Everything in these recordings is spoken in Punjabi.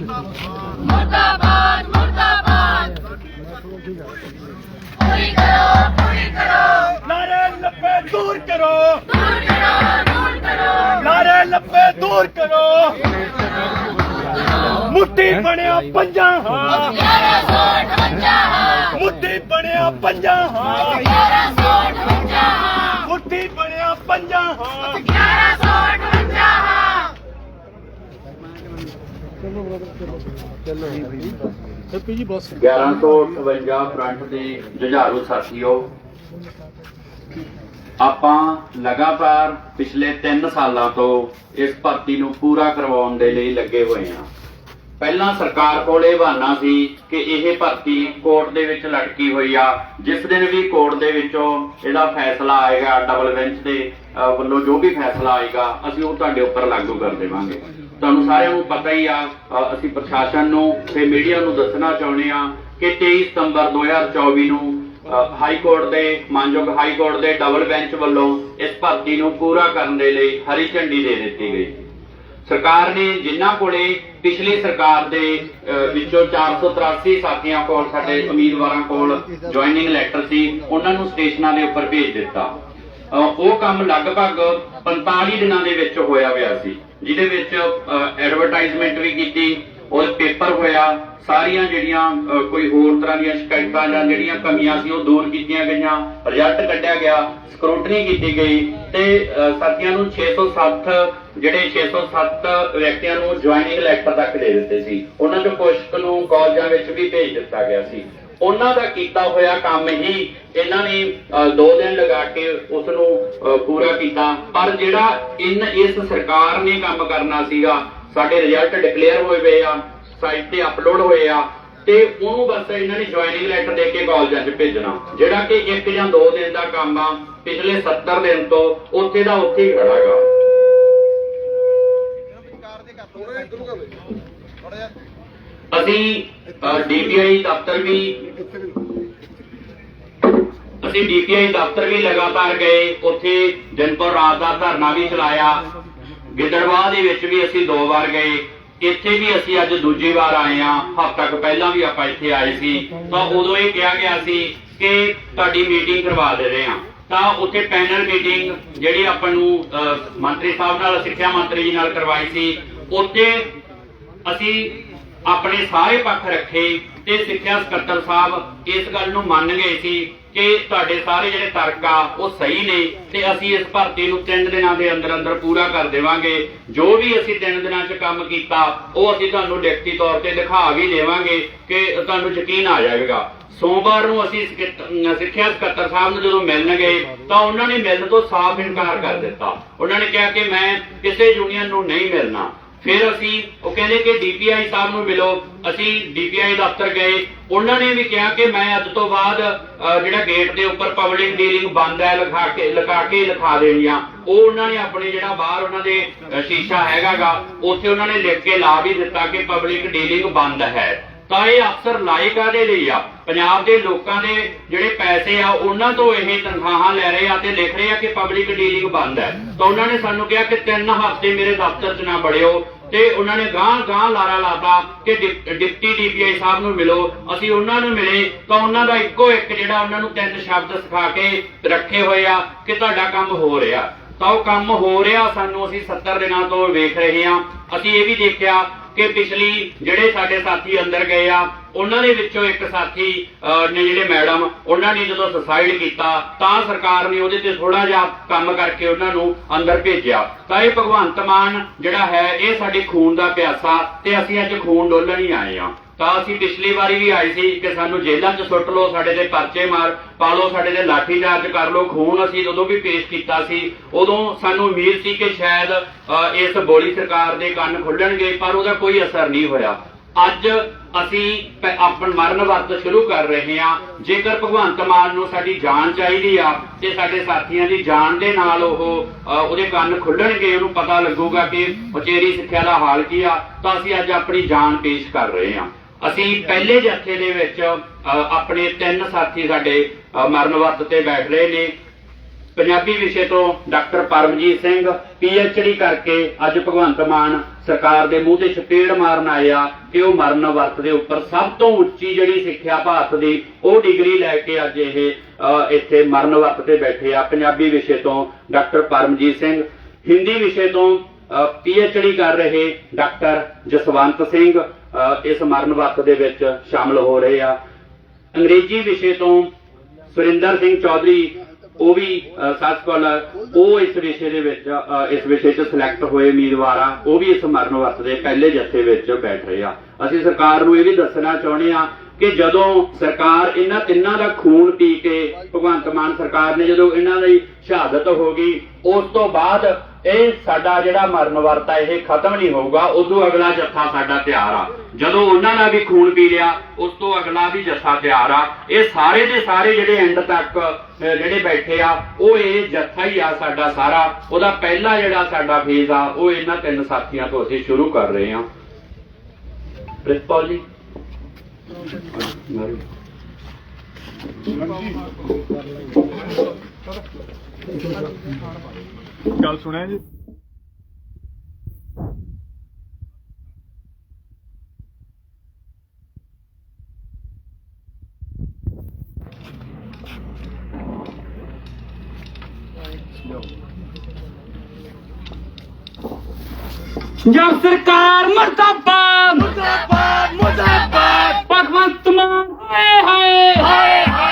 ਮੁਰਦਾਬਾਦ ਮੁਰਦਾਬਾਦ। ਪੂਰੀ ਕਰੋ ਪੂਰੀ ਕਰੋ। ਨਾਰੇ ਲੱਪੇ ਦੂਰ ਕਰੋ। ਦੂਰ ਕਰੋ ਦੂਰ ਕਰੋ। ਨਾਰੇ ਲੱਪੇ ਦੂਰ ਕਰੋ। ਮੁੱਠੀ ਬਣਿਆ ਪੰਜਾਂ ਹਾਂ। 1158 ਮੁੱਠੀ ਬਣਿਆ ਪੰਜਾਂ ਹਾਂ। 1152 ਫਰੰਟ ਦੇ ਜੁਝਾਰੂ ਸਾਥੀਓ, ਆਪਾਂ ਲਗਾਤਾਰ ਪਿਛਲੇ 3 ਸਾਲਾਂ ਤੋਂ ਇਸ ਭਰਤੀ ਨੂੰ ਪੂਰਾ ਕਰਵਾਉਣ ਦੇ ਲਈ ਲੱਗੇ ਹੋਏ ਹਾਂ। ਪਹਿਲਾਂ ਸਰਕਾਰ ਕੋਲ ਇਹ ਬਹਾਨਾ ਸੀ ਕਿ ਇਹ ਭਰਤੀ ਕੋਰਟ ਦੇ ਵਿੱਚ ਲਟਕੀ ਹੋਈ ਆ, ਜਿਸ ਦਿਨ ਵੀ ਕੋਰਟ ਦੇ ਵਿੱਚੋਂ ਇਹਦਾ ਫੈਸਲਾ ਆਏਗਾ ਡਬਲ ਬੈਂਚ ਦੇ ਵੱਲੋਂ ਜੋ ਵੀ ਫੈਸਲਾ ਆਏਗਾ ਅਸੀਂ ਉਹ ਤੁਹਾਡੇ ਉੱਪਰ ਲਾਗੂ ਕਰ ਦੇਵਾਂਗੇ। ਤੁਹਾਨੂੰ ਸਾਰਿਆਂ ਨੂੰ ਪਤਾ ਹੀ ਆ ਅਸੀਂ ਪ੍ਰਸ਼ਾਸਨ ਨੂੰ ਤੇ ਮੀਡੀਆ ਨੂੰ ਦੱਸਣਾ ਚਾਹੁੰਦੇ ਆ ਕਿ 23 ਸਤੰਬਰ 2024 ਨੂੰ ਹਾਈ ਕੋਰਟ ਦੇ ਮਾਨਯੋਗ ਹਾਈ ਕੋਰਟ ਦੇ ਡਬਲ ਬੈਂਚ ਵੱਲੋਂ ਇਸ ਭਰਤੀ ਨੂੰ ਪੂਰਾ ਕਰਨ ਦੇ ਲਈ ਹਰੀ ਝੰਡੀ ਦੇ ਦਿੱਤੀ ਗਈ। ਸਰਕਾਰ ਨੇ ਜਿਨ੍ਹਾਂ ਕੋਲੇ ਪਿਛਲੀ ਸਰਕਾਰ ਦੇ ਅਹ, ਵਿੱਚੋਂ 483 ਸਾਥੀਆਂ ਕੋਲ ਸਾਡੇ ਉਮੀਦਵਾਰਾਂ ਕੋਲ ਜੁਆਇਨਿੰਗ ਲੈਟਰ ਸੀ ਉਹਨਾਂ ਨੂੰ ਸਟੇਸ਼ਨਾਂ ਦੇ ਉੱਪਰ ਭੇਜ ਦਿੱਤਾ। ਉਹ ਕੰਮ ਲਗਭਗ 45 ਦਿਨਾਂ ਦੇ ਵਿੱਚ ਹੋਇਆ ਹੋਇਆ ਸੀ, ਜਿਹਦੇ ਵਿੱਚ ਐਡਵਰਟਾਈਜ਼ਮੈਂਟ ਵੀ ਕੀਤੀ ਉਹ ਪੇਪਰ ਹੋਇਆ, ਸਾਰੀਆਂ ਜਿਹੜੀਆਂ ਕੋਈ ਹੋਰ ਤਰ੍ਹਾਂ ਦੀਆਂ ਸ਼ਿਕਾਇਤਾਂ ਜਾਂ ਜਿਹੜੀਆਂ ਕਮੀਆਂ ਸੀ, ਉਹ ਦੂਰ ਕੀਤੀਆਂ ਗਈਆਂ ਰਿਜ਼ਲਟ ਕੱਢਿਆ ਗਿਆ ਸਕਰੂਟਨੀ ਕੀਤੀ ਗਈ, ਤੇ ਸਾਥੀਆਂ ਨੂੰ 607 ਜਿਹੜੇ 607 ਵਿਅਕਤੀਆਂ ਨੂੰ ਜੁਆਇਨਿੰਗ ਲੈਟਰ ਤੱਕ ਦੇ ਦਿੱਤੇ ਸੀ, ਉਹਨਾਂ ਚੋਂ ਕੁਝ ਨੂੰ ਕਾਲਜਾਂ ਵਿੱਚ ਵੀ ਭੇਜ ਦਿੱਤਾ ਗਿਆ ਸੀ। ਉਹਨਾਂ ਦਾ ਕੀਤਾ ਹੋਇਆ ਕੰਮ ਹੀ ਇਹਨਾਂ ਨੇ ਅਹ, ਦਿਨ ਲਗਾ ਕੇ ਉਸ ਨੂੰ ਪੂਰਾ ਕੀਤਾ। ਪਰ ਜਿਹੜਾ ਇਨ ਇਸ ਸਰਕਾਰ ਨੇ ਕੰਮ ਕਰਨਾ ਸੀਗਾ ਸਾਡੇ ਰਿਜ਼ਲਟ ਡਿਕਲੇਅਰ ਹੋਏ ਪਏ ਆ ਸਾਈਟ ਤੇ ਅਪਲੋਡ ਹੋਏ ਆ ਤੇ ਉਹਨੂੰ ਬਸ ਇਹਨਾਂ ਨੇ ਜੁਆਇਨਿੰਗ ਲੈਟਰ ਦੇ ਕੇ ਕਾਲਜਾਂ 'ਚ ਭੇਜਣਾ। ਜਿਹੜਾ ਕਿ ਇੱਕ ਜਾਂ ਦੋ ਦਿਨ ਦਾ ਕੰਮ ਆ ਪਿਛਲੇ 70 ਦਿਨ ਤੋਂ ਉੱਥੇ ਦਾ ਉੱਥੇ ਹੀ ਖੜਾਗਾ ਅਸੀਂ ਡੀਪੀਆਈ ਦਫ਼ਤਰ ਵੀ ਅਸੀਂ ਡੀਪੀਆਈ ਦਫ਼ਤਰ ਵੀ ਲਗਾਤਾਰ ਗਏ, ਉੱਥੇ ਦਿਨ ਪਰ ਰਾਤ ਦਾ ਧਰਨਾ ਵੀ ਚਲਾਇਆ। ਗਿੱਦੜਵਾਹ ਦੇ ਵਿੱਚ ਵੀ ਅਸੀਂ ਦੋ ਵਾਰ ਗਏ। ਇੱਥੇ ਵੀ ਅਸੀਂ ਅੱਜ ਦੂਜੀ ਵਾਰ ਆਏ ਆ ਹਫ਼ਤਾ ਕੁ ਪਹਿਲਾਂ ਵੀ ਆਪਾਂ ਇੱਥੇ ਆਏ ਸੀ। ਤਾਂ ਉਦੋਂ ਇਹ ਕਿਹਾ ਗਿਆ ਸੀ ਕਿ ਤੁਹਾਡੀ ਮੀਟਿੰਗ ਕਰਵਾ ਦੇ ਰਹੇ ਆ ਤਾਂ ਉੱਥੇ ਪੈਨਲ ਮੀਟਿੰਗ ਜਿਹੜੀ ਆਪਾਂ ਨੂੰ ਮੰਤਰੀ ਸਾਹਿਬ ਨਾਲ, ਸਿੱਖਿਆ ਮੰਤਰੀ ਜੀ ਨਾਲ ਕਰਵਾਈ ਸੀ। ਉੱਥੇ ਅਸੀਂ ਆਪਣੇ ਸਾਰੇ ਪੱਖ ਰੱਖੇ ਤੇ ਸਿੱਖਿਆ ਸਕੱਤਰ ਸਾਹਿਬ ਇਸ ਗੱਲ ਨੂੰ ਮੰਨ ਗਏ ਸੀ ਕਿ ਤੁਹਾਡੇ ਸਾਰੇ ਜਿਹੜੇ ਤਰਕ ਆ, ਉਹ ਸਹੀ ਨੇ ਤੇ ਅਸੀਂ ਇਸ ਭਰਤੀ ਨੂੰ 3 ਦਿਨਾਂ ਦੇ ਅੰਦਰ ਅੰਦਰ ਪੂਰਾ ਕਰ ਦੇਵਾਂਗੇ। ਜੋ ਵੀ ਅਸੀਂ 3 ਦਿਨਾਂ 'ਚ ਕੰਮ ਕੀਤਾ, ਉਹ ਅਸੀਂ ਤੁਹਾਨੂੰ ਲਿਖਤੀ ਤੌਰ ਤੇ ਦਿਖਾ ਵੀ ਦੇਵਾਂਗੇ ਕਿ ਤੁਹਾਨੂੰ ਯਕੀਨ ਆ ਜਾਏਗਾ। ਸੋਮਵਾਰ ਨੂੰ ਅਸੀਂ ਸਿੱਖਿਆ ਸਕੱਤਰ ਸਾਹਿਬ ਨੂੰ ਜਦੋਂ ਮਿਲਣ ਗਏ, ਤਾਂ ਉਹਨਾਂ ਨੇ ਮਿਲਣ ਤੋਂ ਸਾਫ਼ ਇਨਕਾਰ ਕਰ ਦਿੱਤਾ। ਉਹਨਾਂ ਨੇ ਕਿਹਾ ਕਿ ਮੈਂ ਕਿਸੇ ਯੂਨੀਅਨ ਨੂੰ ਨਹੀਂ ਮਿਲਣਾ। ਫਿਰ ਅਸੀਂ ਉਹ ਕਹਿੰਦੇ ਕਿ ਡੀਪੀਆਈ ਸਾਹਿਬ ਨੂੰ ਮਿਲੋ। ਅਸੀਂ ਡੀਪੀਆਈ ਦਫ਼ਤਰ ਗਏ। ਉਹਨਾਂ ਨੇ ਵੀ ਕਿਹਾ ਕਿ ਮੈਂ ਅੱਜ ਤੋਂ ਬਾਅਦ ਜਿਹੜਾ ਗੇਟ ਦੇ ਉੱਪਰ ਪਬਲਿਕ ਡੀਲਿੰਗ ਬੰਦ ਹੈ ਲਿਖਾ ਕੇ ਲਿਖਾ ਕੇ ਲਿਖਾ ਦੇਣੀਆਂ। ਉਹ ਉਹਨਾਂ ਨੇ ਆਪਣੇ ਜਿਹੜਾ ਬਾਹਰ ਉਹਨਾਂ ਦੇ ਅਹ, ਸ਼ੀਸ਼ਾ ਹੈਗਾਗਾ ਉੱਥੇ ਉਹਨਾਂ ਨੇ ਲਿਖ ਕੇ ਲਾ ਵੀ ਦਿੱਤਾ ਕਿ ਪਬਲਿਕ ਡੀਲਿੰਗ ਬੰਦ ਹੈ। ਤਾਂ ਇਹ ਅਫਸਰ ਲਾਏ ਕਾਦੇ ਲਈ ਆ। ਪੰਜਾਬ ਦੇ ਲੋਕਾਂ ਦੇ ਜਿਹੜੇ ਪੈਸੇ ਆ, ਉਹਨਾਂ ਤੋਂ ਇਹ ਤਨਖਾਹਾਂ ਲੈ ਰਹੇ ਆ ਤੇ ਲਿਖ ਰਹੇ ਆ ਕਿ ਪਬਲਿਕ ਡੀਲਿੰਗ ਬੰਦ ਹੈ। ਤਾਂ ਉਹਨਾਂ ਨੇ ਸਾਨੂੰ ਕਿਹਾ ਕਿ ਤਿੰਨ ਹਫ਼ਤੇ ਮੇਰੇ ਦਫ਼ਤਰ 'ਚ ਨਾ ਬੜਿਓ ਤੇ ਉਹਨਾਂ ਨੇ ਗਾਂ ਗਾਂ ਲਾਰਾ ਲਾਤਾ ਕਿ ਡਿਪ- ਡਿਪਟੀ ਡੀਪੀਆਈ ਸਾਹਿਬ ਨੂੰ ਮਿਲੋ। ਅਸੀਂ ਉਹਨਾਂ ਨੂੰ ਮਿਲੇ ਤਾਂ ਉਹਨਾਂ ਦਾ ਇੱਕੋ ਇੱਕ ਜਿਹੜਾ ਉਹਨਾਂ ਨੂੰ ਤਿੰਨ ਸ਼ਬਦ ਸਿਖਾ ਕੇ ਰੱਖੇ ਹੋਏ ਆ ਕਿ ਤੁਹਾਡਾ ਕੰਮ ਹੋ ਰਿਹਾ। ਤਾਂ ਉਹ ਕੰਮ ਹੋ ਰਿਹਾ ਸਾਨੂੰ ਅਸੀਂ 70 ਦਿਨਾਂ ਤੋਂ ਵੇਖ ਰਹੇ ਹਾਂ। ਅਸੀਂ ਇਹ ਵੀ ਦੇਖਿਆ ਕਿ ਪਿਛਲੀ ਜਿਹੜੇ ਸਾਡੇ ਸਾਥੀ ਅੰਦਰ ਗਏ ਆ, ਉਹਨਾਂ ਦੇ ਵਿੱਚੋਂ ਇੱਕ ਸਾਥੀ ਨੇ ਜਿਹੜੇ ਮੈਡਮ, ਉਹਨਾਂ ਨੇ ਜਦੋਂ ਸੁਸਾਈਡ ਕੀਤਾ, ਤਾਂ ਸਰਕਾਰ ਨੇ ਉਹਦੇ ਤੇ ਥੋੜਾ ਜਿਹਾ ਕੰਮ ਕਰਕੇ ਉਹਨਾਂ ਨੂੰ ਅੰਦਰ ਭੇਜਿਆ। ਤਾਂ ਇਹ ਭਗਵੰਤ ਮਾਨ ਜਿਹੜਾ ਹੈ, ਇਹ ਸਾਡੇ ਖੂਨ ਦਾ ਪਿਆਸਾ ਤੇ ਅਸੀਂ ਅੱਜ ਖੂਨ ਡੋਲਣ ਹੀ ਆਏ ਆ। ਤਾਂ ਅਸੀਂ ਪਿਛਲੀ ਵਾਰੀ ਵੀ ਆਏ ਸੀ ਕਿ ਸਾਨੂੰ ਜੇਲ੍ਹਾਂ 'ਚ ਸੁੱਟ ਲਓ, ਸਾਡੇ ਦੇ ਪਰਚੇ ਮਾਰ, ਪਾ ਲਓ, ਸਾਡੇ ਦੇ ਲਾਠੀ ਚਾਰਜ ਕਰ ਲਓ। ਖੂਨ ਅਸੀਂ ਉਦੋਂ ਵੀ ਪੇਸ਼ ਕੀਤਾ ਸੀ, ਉਦੋਂ ਸਾਨੂੰ ਉਮੀਦ ਸੀ ਕਿ ਸ਼ਾਇਦ ਇਸ ਬੋਲੀ ਸਰਕਾਰ ਦੇ ਕੰਨ ਖੁੱਲਣਗੇ, ਪਰ ਉਹਦਾ ਕੋਈ ਅਸਰ ਨਹੀਂ ਹੋਇਆ। ਅੱਜ ਅਸੀਂ ਪ- ਆਪਣ, ਮਰਨ ਵਰਤ ਸ਼ੁਰੂ ਕਰ ਰਹੇ ਹਾਂ। ਜੇਕਰ ਭਗਵੰਤ ਮਾਨ ਨੂੰ ਸਾਡੀ ਜਾਨ ਚਾਹੀਦੀ ਆ ਤੇ ਸਾਡੇ ਸਾਥੀਆਂ ਦੀ ਜਾਨ ਦੇ ਨਾਲ ਉਹ ਉਹਦੇ ਕੰਨ ਖੁੱਲਣਗੇ, ਉਹਨੂੰ ਪਤਾ ਲੱਗੂਗਾ ਕਿ ਉਚੇਰੀ ਸਿੱਖਿਆ ਦਾ ਹਾਲ ਕੀ ਆ, ਤਾਂ ਅਸੀਂ ਅੱਜ ਆਪਣੀ ਜਾਨ ਪੇਸ਼ ਕਰ ਰਹੇ ਹਾਂ। ਅਸੀਂ ਪਹਿਲੇ ਜੱਥੇ ਦੇ ਵਿੱਚ ਆਪਣੇ ਤਿੰਨ ਸਾਥੀ ਸਾਡੇ ਮਰਨ ਵਰਤ ਤੇ ਬੈਠ ਰਹੇ ਨੇ। ਪੰਜਾਬੀ ਵਿਸ਼ੇ ਤੋਂ doctor Paramjit Singh P H D ਕਰਕੇ ਅੱਜ ਭਗਵੰਤ ਮਾਨ ਸਰਕਾਰ ਦੇ ਮੂੰਹ ਤੇ ਛਪੇੜ ਮਾਰਨ ਆਏ ਆ ਕਿ ਉਹ ਮਰਨ ਵਰਤ ਦੇ ਉੱਪਰ ਸਭ ਤੋਂ ਉੱਚੀ ਜਿਹੜੀ ਸਿੱਖਿਆ ਭਾਰਤ ਦੀ ਉਹ ਡਿਗਰੀ ਲੈ ਕੇ ਅੱਜ ਇਹ ਇੱਥੇ ਮਰਨ ਵਰਤ ਤੇ ਬੈਠੇ ਆ। ਪੰਜਾਬੀ ਵਿਸ਼ੇ ਤੋਂ ਡਾਕਟਰ ਪਰਮਜੀਤ ਸਿੰਘ, ਹਿੰਦੀ ਵਿਸ਼ੇ ਤੋਂ ਡੀ ਕਰ ਰਹੇ ਡਾਕਟਰ ਜਸਵੰਤ ਸਿੰਘ ਇਸ ਮਰਨ ਵਰਤ ਦੇ ਵਿੱਚ ਸ਼ਾਮਲ ਹੋ ਰਹੇ ਆ। ਅੰਗਰੇਜ਼ੀ ਵਿਸ਼ੇ ਤੋਂ ਸੁਰਿੰਦਰ ਸਿੰਘ ਚੌਧਰੀ, ਉਹ ਵੀ ਸੱਚ ਸਕਾਲਰ ਉਹ ਇਸ ਵਿਸ਼ੇ ਦੇ ਵਿੱਚ ਇਸ ਵਿਸ਼ੇ 'ਚ ਸਿਲੈਕਟ ਹੋਏ ਉਮੀਦਵਾਰ ਆ। ਉਹ ਵੀ ਇਸ ਮਰਨ ਵਰਤ ਦੇ ਪਹਿਲੇ ਜੱਥੇ ਵਿੱਚ ਬੈਠ ਰਹੇ ਆ। ਅਸੀਂ ਸਰਕਾਰ ਨੂੰ ਇਹ ਵੀ ਦੱਸਣਾ ਚਾਹੁੰਦੇ ਆ ਕਿ ਜਦੋਂ ਸਰਕਾਰ ਇਹਨਾਂ ਤਿੰਨਾਂ ਦਾ ਖੂਨ ਪੀ ਕੇ ਭਗਵੰਤ ਮਾਨ ਸਰਕਾਰ ਨੇ ਜਦੋਂ ਇਹਨਾਂ ਦੀ ਸ਼ਹਾਦਤ ਹੋ ਗਈ, ਉਸ ਤੋਂ ਬਾਅਦ ਇਹ ਸਾਡਾ ਜਿਹੜਾ ਮਰਨ ਵਰਤ ਆ ਇਹ ਖਤਮ ਨਹੀਂ ਹੋਊਗਾ ਉਦੋਂ ਅਗਲਾ ਜੱਥਾ ਸਾਡਾ ਤਿਆਰ ਆ। ਜਦੋਂ ਉਹਨਾਂ ਨੇ ਵੀ ਖੂਨ ਪੀ ਲਿਆ, ਉਸ ਤੋਂ ਅਗਲਾ ਵੀ ਜੱਥਾ ਤਿਆਰ ਆ। ਇਹ ਸਾਰੇ ਦੇ ਸਾਰੇ ਜਿਹੜੇ ਐਂਡ ਤੱਕ ਜਿਹੜੇ ਬੈਠੇ ਆ, ਉਹ ਇਹ ਜੱਥਾ ਹੀ ਆ ਸਾਡਾ ਸਾਰਾ। ਉਹਦਾ ਪਹਿਲਾ ਜਿਹੜਾ ਸਾਡਾ ਫੇਜ਼ ਆ, ਉਹ ਇਹਨਾਂ ਤਿੰਨ ਸਾਥੀਆਂ ਤੋਂ ਅਸੀਂ ਸ਼ੁਰੂ ਕਰ ਰਹੇ ਹਾਂ। ਪ੍ਰਿਤਪਾਲ ਜੀ। ਗੱਲ ਸੁਣਿਆ ਜੀ? ਜਬ ਸਰਕਾਰ ਮਰਦਾਬਾਦ। ਮੁਰਦਾਬਾਦ ਮੁਰਦਾਬਾਦ। ਭਗਵੰਤ ਮਾਨ ਹਾਏ ਹਾਏ ਹਾਏ। ਹਾਏ ਹਾਏ।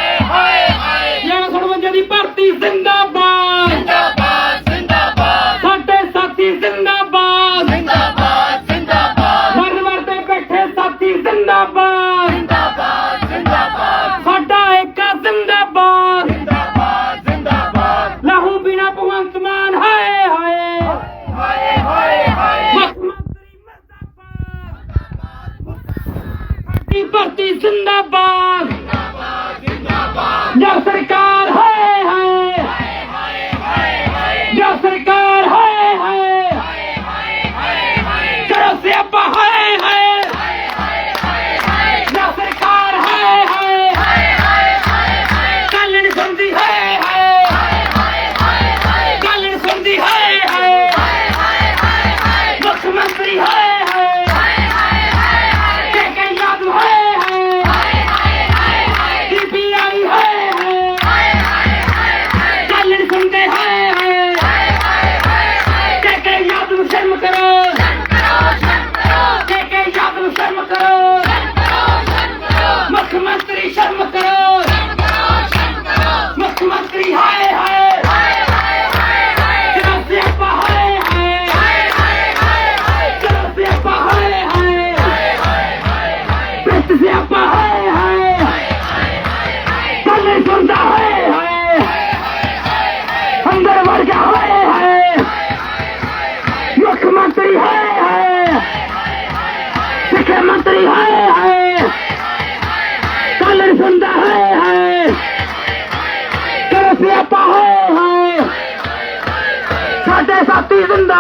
ਸਾਡੀ ਭਰਤੀ ਜ਼ਿੰਦਾਬਾਦ। ਜਬ ਸਰਕਾਰ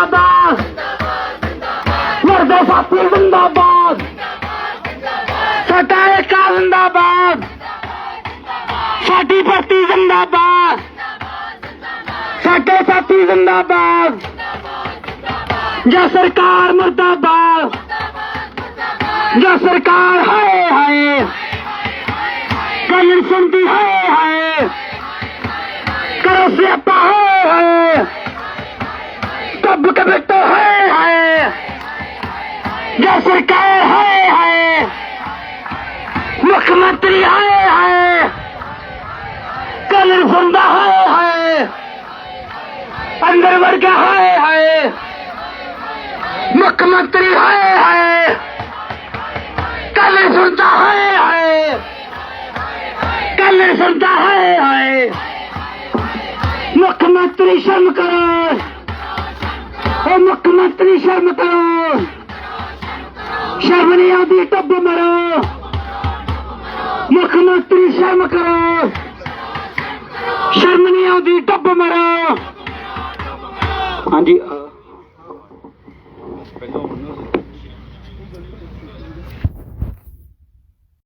ਜ਼ਿੰਦਾਬਾਦ। ਮਰਦੇ ਸਾਥੀ ਜ਼ਿੰਦਾਬਾਦ। ਸਾਡਾ ਏਕਾ ਜ਼ਿੰਦਾਬਾਦ। ਸਾਡੀ ਭਰਤੀ ਜ਼ਿੰਦਾਬਾਦ। ਸਾਡੇ ਸਾਥੀ ਜ਼ਿੰਦਾਬਾਦ। ਜਾਂ ਸਰਕਾਰ ਮਰਦਾਬਾਦ। ਜਾਂ ਸਰਕਾਰ, ਹਾਏ ਹਾਏ। ਗੱਲ ਨਹੀਂ ਹਾਏ ਹਾਏ। ਕਰੋ ਸਿਆਪਾ, ਹਾਏ ਹਾਏ। ਕਬ ਕਬਟੋ ਹਾਏ ਹਾਏ ਜਾਂ ਸਰਕਾਰ ਹਾਏ ਹਾਏ ਮੁੱਖ ਮੰਤਰੀ ਹਾਏ ਹਾਏ ਗੱਲ ਨਹੀਂ ਸੁਣਦਾ ਹਾਏ ਹਾਏ ਅੰਦਰ ਵੜ ਗਿਆ ਹਾਏ ਹਾਏ ਮੁੱਖ ਮੰਤਰੀ ਹਾਏ ਹਾਏ ਗੱਲ ਨਹੀਂ ਸੁਣਦਾ ਹਾਏ ਹਾਏ ਗੱਲ ਨਹੀਂ ਸੁਣਦਾ ਉਹ ਮੁੱਖ ਮੰਤਰੀ ਸ਼ਰਮ ਕਰੋ ਸ਼ਰਮ ਨਹੀਂ ਆਉਂਦੀ ਟੱਬ ਮਰੋ। ਮੁੱਖ ਮੰਤਰੀ ਸ਼ਰਮ ਕਰੋ। ਸ਼ਰਮ ਨਹੀਂ ਆਉਂਦੀ ਟੱਬ ਮਰੋ। ਹਾਂਜੀ